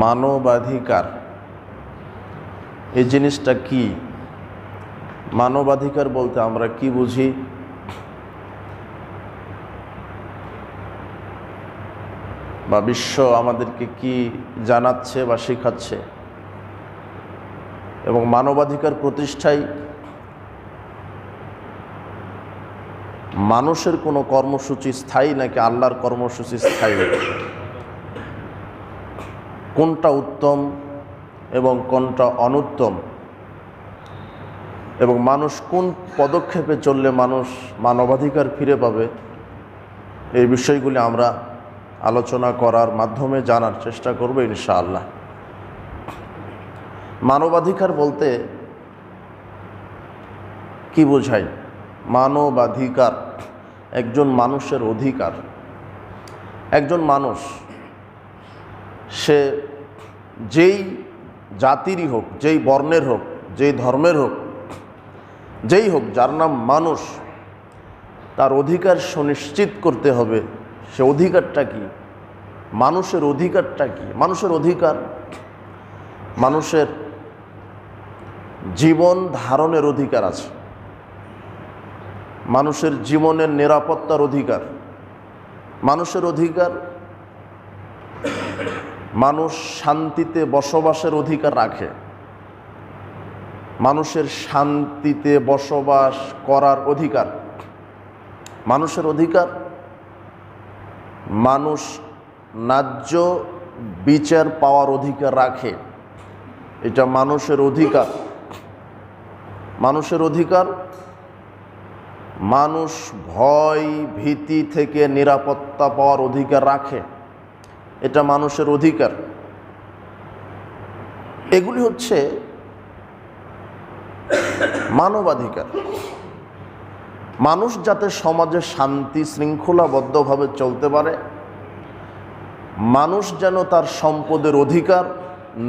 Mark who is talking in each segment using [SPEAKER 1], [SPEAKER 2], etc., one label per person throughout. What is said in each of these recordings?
[SPEAKER 1] মানবাধিকার। এই জিনিসটা কি? মানবাধিকার বলতে আমরা কি বুঝি? বা বিশ্ব আমাদেরকে কি জানাচ্ছে বা শেখাচ্ছে? এবং মানবাধিকার প্রতিষ্ঠায় মানুষের কোনো কর্মসূচি স্থায়ী নাকি আল্লাহর কর্মসূচি স্থায়ী? কোনটা উত্তম এবং কোনটা অনুত্তম? এবং মানুষ কোন পদক্ষেপে চললে মানুষ মানবাধিকার ফিরে পাবে? এই বিষয়গুলি আমরা আলোচনা করার মাধ্যমে জানার চেষ্টা করব ইনশাআল্লাহ। মানবাধিকার বলতে কি বোঝায়? মানবাধিকার একজন মানুষের অধিকার। একজন মানুষ, সে যেই জাতিরই হোক, যেই বর্ণের হোক, যেই ধর্মের হোক, যেই হোক, যার নাম মানুষ, তার অধিকার সুনিশ্চিত করতে হবে। সে অধিকারটা কি? মানুষের অধিকারটা কি? মানুষের অধিকার? মানুষের জীবন ধারণের অধিকার আছে। মানুষের জীবনের নিরাপত্তার অধিকার। মানুষের অধিকার মানুষ শান্তিতে বসবাসের অধিকার রাখে। মানুষের শান্তিতে বসবাস করার অধিকার। মানুষের অধিকার? মানুষ ন্যায্য বিচার পাওয়ার অধিকার রাখে। এটা মানুষের অধিকার। মানুষের অধিকার? মানুষ ভয়, ভীতি থেকে নিরাপত্তা পাওয়ার অধিকার রাখে। এটা মানুষের অধিকার। এগুলি হচ্ছে মানবাধিকার। মানুষ যাতে সমাজে শান্তি শৃঙ্খলাবদ্ধভাবে চলতে পারে, মানুষ যেন তার সম্পদের অধিকার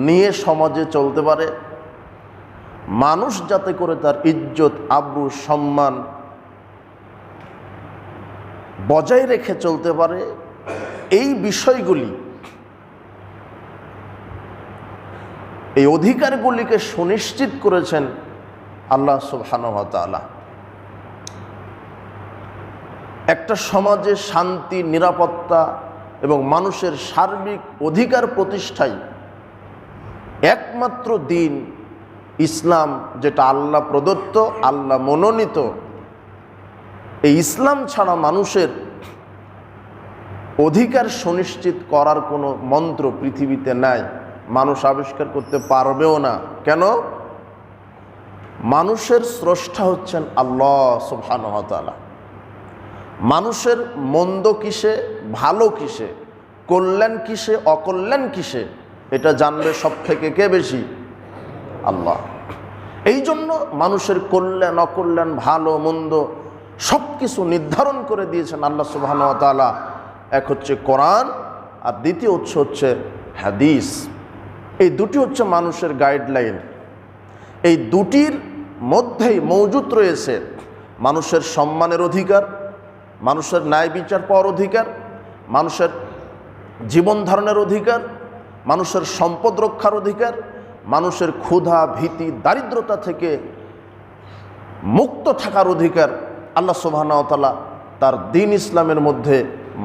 [SPEAKER 1] নিয়ে সমাজে চলতে পারে, মানুষ যাতে করে তার ইজ্জত, আব্রু, সম্মান বজায় রেখে চলতে পারে, এই বিষয়গুলি এই অধিকারগুলিকে সুনিশ্চিত করেছেন আল্লাহ সুবহানহতালা একটা সমাজে শান্তি, নিরাপত্তা এবং মানুষের সার্বিক অধিকার প্রতিষ্ঠায় একমাত্র দিন ইসলাম যেটা আল্লাহ প্রদত্ত, আল্লাহ মনোনীত। এই ইসলাম ছাড়া মানুষের অধিকার সুনিশ্চিত করার কোনো মন্ত্র পৃথিবীতে নাই। মানুষ আবিষ্কার করতে পারবেও না। কেন? মানুষের স্রষ্টা হচ্ছেন আল্লাহ সুবহানহতালা মানুষের মন্দ কিসে, ভালো কিসে, কল্যাণ কিসে, অকল্যাণ কিসে, এটা জানবে সব থেকে কে বেশি? আল্লাহ। এই জন্য মানুষের কল্যাণ, অকল্যাণ, ভালো, মন্দ সব কিছু নির্ধারণ করে দিয়েছেন আল্লাহ সুবাহানতালা এক হচ্ছে কোরআন আর দ্বিতীয় উৎস হচ্ছে হাদিস। এই দুটি হচ্ছে মানুষের গাইডলাইন এই দুটির মধ্যেই মজুত রয়েছে মানুষের সম্মানের অধিকার, মানুষের ন্যায় বিচার পাওয়ার অধিকার, মানুষের জীবন ধারণের অধিকার, মানুষের সম্পদ রক্ষার অধিকার, মানুষের ক্ষুধা, ভীতি, দারিদ্রতা থেকে মুক্ত থাকার অধিকার আল্লাহ সুবাহতালা তার দিন ইসলামের মধ্যে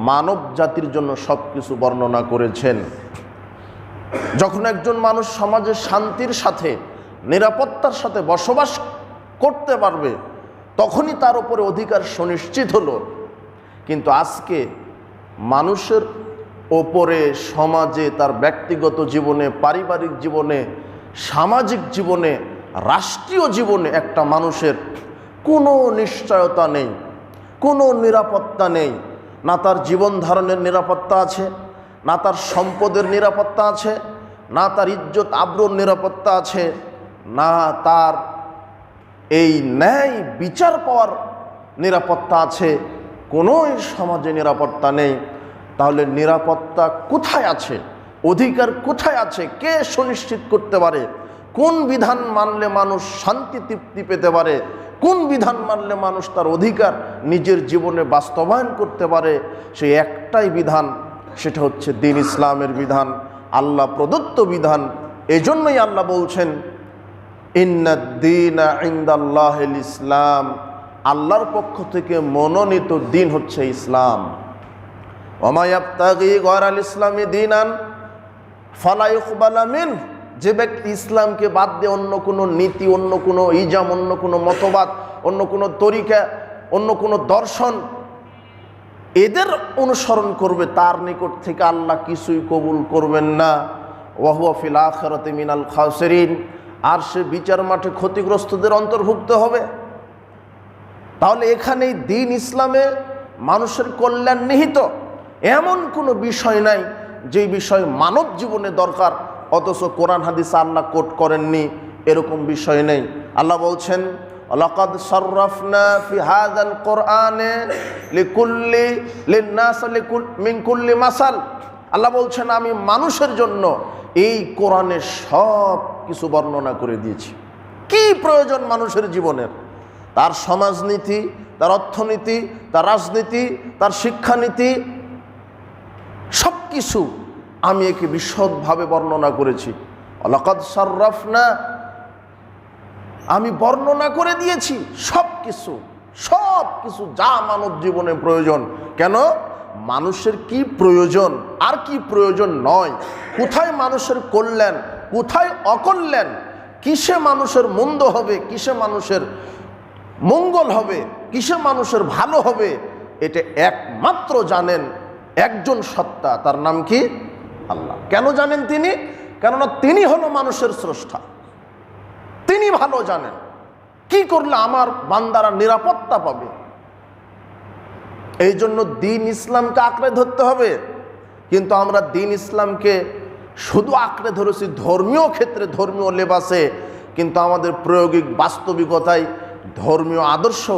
[SPEAKER 1] মানব জাতির জন্য সব কিছু বর্ণনা করেছেন। যখন একজন মানুষ সমাজে শান্তির সাথে, নিরাপত্তার সাথে বসবাস করতে পারবে, তখনই তার উপরে অধিকার সুনিশ্চিত হলো। কিন্তু আজকে মানুষের ওপরে সমাজে, তার ব্যক্তিগত জীবনে, পারিবারিক জীবনে, সামাজিক জীবনে, রাষ্ট্রীয় জীবনে একটা মানুষের কোনো নিশ্চয়তা নেই, কোনো নিরাপত্তা নেই। না তার জীবন ধারণের নিরাপত্তা আছে না তার সম্পদের নিরাপত্তা আছে, না তার ইজ্জত আব্রুর নিরাপত্তা আছে, না তার এই ন্যায় বিচার পাওয়ার নিরাপত্তা আছে কোনো সমাজে নিরাপত্তা নেই। তাহলে নিরাপত্তা কোথায় আছে? অধিকার কোথায় আছে? কে সুনিশ্চিত করতে পারে? কোন বিধান মানলে মানুষ শান্তি তৃপ্তি পেতে পারে? কোন বিধান মানলে মানুষ তার অধিকার নিজের জীবনে বাস্তবায়ন করতে পারে? সেই একটাই বিধান সেটা হচ্ছে দিন ইসলামের বিধান, আল্লাহ প্রদত্ত বিধান। এজন্যই আল্লাহ বলছেন ইন্নাদ্দিন ইন্দাল্লাহ ইসলাম। আল্লাহর পক্ষ থেকে মনোনীত দিন হচ্ছে ইসলাম। ওমায়াবতাগি গরাল ইসলামী দিনান ফালাইকবালামিন যে ব্যক্তি ইসলামকে বাদ দিয়ে অন্য কোনো নীতি, অন্য কোনো ইজাম, অন্য কোনো মতবাদ, অন্য কোনো তরিকা, অন্য কোনো দর্শন এদের অনুসরণ করবে, তার নিকট থেকে আল্লাহ কিছুই কবুল করবেন না। ওয়াহুয়া ফিল আখরাতে মিনাল খাসেরিন, আর সে বিচার মাঠে ক্ষতিগ্রস্তদের অন্তর্ভুক্ত হবে। তাহলে এখানেই দিন ইসলামে মানুষের কল্যাণ নিহিত। এমন কোনো বিষয় নাই, যে বিষয় মানব জীবনে দরকার, অথচ কোরআন হাদিস আল্লাহ কোট করেননি, এরকম বিষয় নেই। আল্লাহ বলছেন লাকাদ সাররাফনা ফি হাযাল কোরআনে লিকুল্লি লিন্নাস লিকুল মিন কুল্লি মাসাল। আল্লাহ বলছেন, আমি মানুষের জন্য এই কোরআনে সব কিছু বর্ণনা করে দিয়েছি। কি প্রয়োজন মানুষের জীবনের? তার সমাজনীতি, তার অর্থনীতি, তার রাজনীতি, তার শিক্ষানীতি সব কিছু আমি একে বিশদভাবে বর্ণনা করেছি। অলকাদ সার্রাফনা আমি বর্ণনা করে দিয়েছি সব কিছু সব কিছু যা মানব জীবনে প্রয়োজন। কেন? মানুষের কি প্রয়োজন? আর কি প্রয়োজন নয়। কোথায় মানুষের কল্যাণ? কোথায় অকল্যাণ? কিসে মানুষের মন্দ হবে? কিসে মানুষের মঙ্গল হবে? কিসে মানুষের ভালো হবে? এটা একমাত্র জানেন একজন সত্তা, তার নাম কি? আল্লাহ। কেন জানেন তিনি? কেননা তিনি হলো মানুষের স্রষ্টা। তিনি ভালো জানেন। কি করলে আমার বান্দারা নিরাপত্তা পাবে? এই জন্য দিন ইসলামকে আঁকড়ে ধরতে হবে। কিন্তু আমরা দিন ইসলামকে শুধু আঁকড়ে ধরেছি ধর্মীয় ক্ষেত্রে, ধর্মীয় লেবাসে। কিন্তু আমাদের প্রায়োগিক বাস্তবিকতায় ধর্মীয় আদর্শ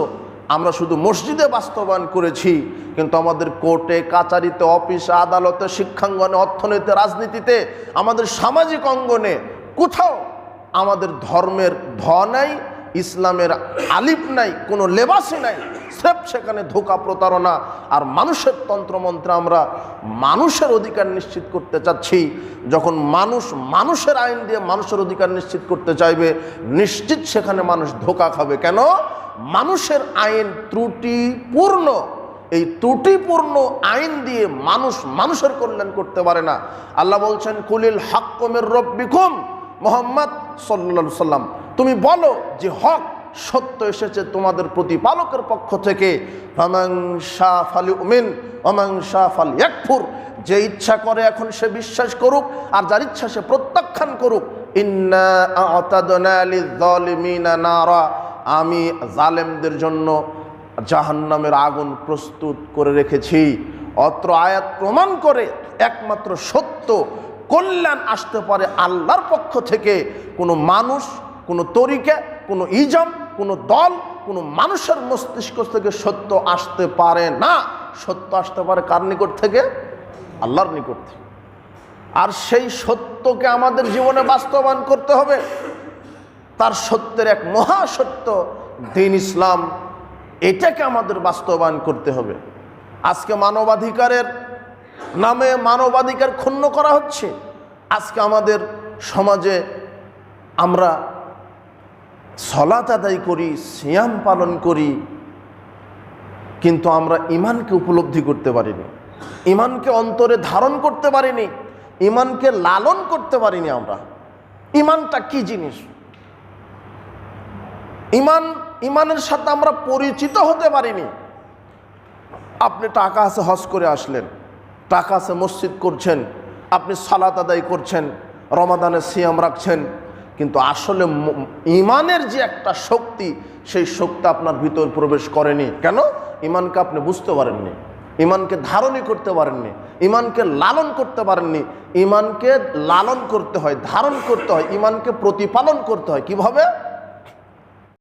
[SPEAKER 1] আমরা শুধু মসজিদে বাস্তবায়ন করেছি। কিন্তু আমাদের কোর্টে, কাচারিতে, অফিসে, আদালতে, শিক্ষাঙ্গনে, অর্থনীতিতে, রাজনীতিতে, আমাদের সামাজিক অঙ্গনে কোথাও আমাদের ধর্মের ধ নাই, ইসলামের আলিফ নাই, কোনো লেবাসই নাই। স্রেফ সেখানে ধোকা প্রতারণা আর মানুষের তন্ত্রমন্ত্রে আমরা মানুষের অধিকার নিশ্চিত করতে চাচ্ছি। যখন মানুষ মানুষের আইন দিয়ে মানুষের অধিকার নিশ্চিত করতে চাইবে, নিশ্চিত সেখানে মানুষ ধোকা খাবে। কেন? মানুষের আইন ত্রুটিপূর্ণ। এই ত্রুটিপূর্ণ আইন দিয়ে মানুষ মানুষের কল্যাণ করতে পারে না। আল্লাহ বলছেন, কুলিল হাক্কমের রব্বিকুম। মোহাম্মদ সাল্লা সাল্লাম তুমি বলো যে হক সত্য এসেছে তোমাদের প্রতিপালকের পক্ষ থেকে। উমিন একফুর যে ইচ্ছা করে এখন সে বিশ্বাস করুক আর যার ইচ্ছা সে প্রত্যাখ্যান করুক। নারা, আমি জালেমদের জন্য জাহান্নামের আগুন প্রস্তুত করে রেখেছি। অত্র আয়াত প্রমাণ করে একমাত্র সত্য কল্যাণ আসতে পারে আল্লাহর পক্ষ থেকে। কোনো মানুষ, কোনো তরিকা, কোনো ইজম, কোনো দল, কোনো মানুষের মস্তিষ্ক থেকে সত্য আসতে পারে না। সত্য আসতে পারে কার নিকট থেকে? আল্লাহর নিকট থেকে। আর সেই সত্যকে আমাদের জীবনে বাস্তবায়ন করতে হবে। তার সত্যের এক মহা সত্য দিন ইসলাম, এটাকে আমাদের বাস্তবায়ন করতে হবে। আজকে মানবাধিকারের নামে মানবাধিকার ক্ষুণ্ণ করা হচ্ছে। আজকে আমাদের সমাজে আমরা সলাত আদায় করি, সিয়াম পালন করি, কিন্তু আমরা ইমানকে উপলব্ধি করতে পারিনি। ইমানকে অন্তরে ধারণ করতে পারিনি ইমানকে লালন করতে পারিনি আমরা। ইমানটা কি জিনিস? ইমান ইমানের সাথে আমরা পরিচিত হতে পারিনি। আপনি টাকা আছে হজ করে আসলেন। টাকা আছে মসজিদ করছেন, আপনি সালাত আদায় করছেন, রমাদানে সিয়াম রাখছেন, কিন্তু আসলে ইমানের যে একটা শক্তি, সেই শক্তি আপনার ভিতর প্রবেশ করেনি। কেন? ইমানকে আপনি বুঝতে পারেননি, ইমানকে ধারণই করতে পারেননি, ইমানকে লালন করতে পারেননি, ইমানকে লালন করতে হয়, ধারণ করতে হয়, ইমানকে প্রতিপালন করতে হয়। কীভাবে?